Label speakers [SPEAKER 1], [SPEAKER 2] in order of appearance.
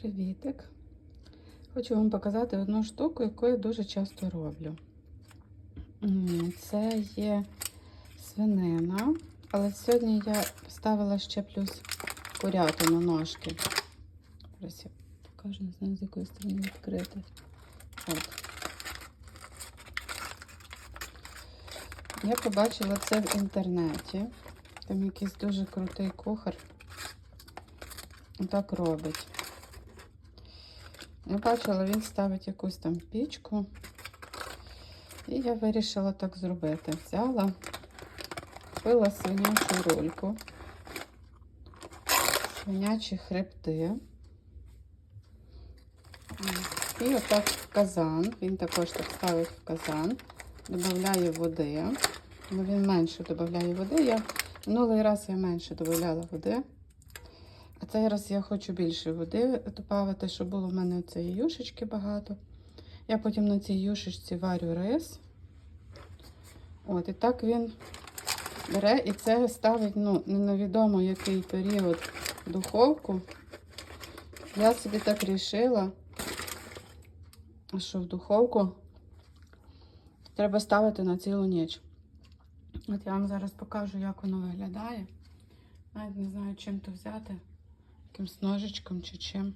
[SPEAKER 1] Привітик! Хочу вам показати одну штуку, яку я дуже часто роблю. Це є свинина, але сьогодні я поставила ще плюс курятину ножки. Зараз я покажу, не знаю, з якої сторони відкрити. От. Я побачила це в інтернеті. Там якийсь дуже крутий кухар. Так робить. Я бачила, він ставить якусь там пічку. І я вирішила так зробити. Взяла, купила свинячу рульку, свинячі хребти. І отак в казан. Він також так ставить в казан, додає води. Ну, він менше додає води. Я минулий раз я менше додавала води. А цей раз я хочу більше води додати, щоб було в мене цієї юшечки багато. Я потім на цій юшечці варю рис. От, і так він бере і це ставить ну, не невідомо який період в духовку. Я собі так рішила, що в духовку треба ставити на цілу ніч. От я вам зараз покажу, як воно виглядає. Навіть не знаю, чим то взяти якимсь ножичком чи чим.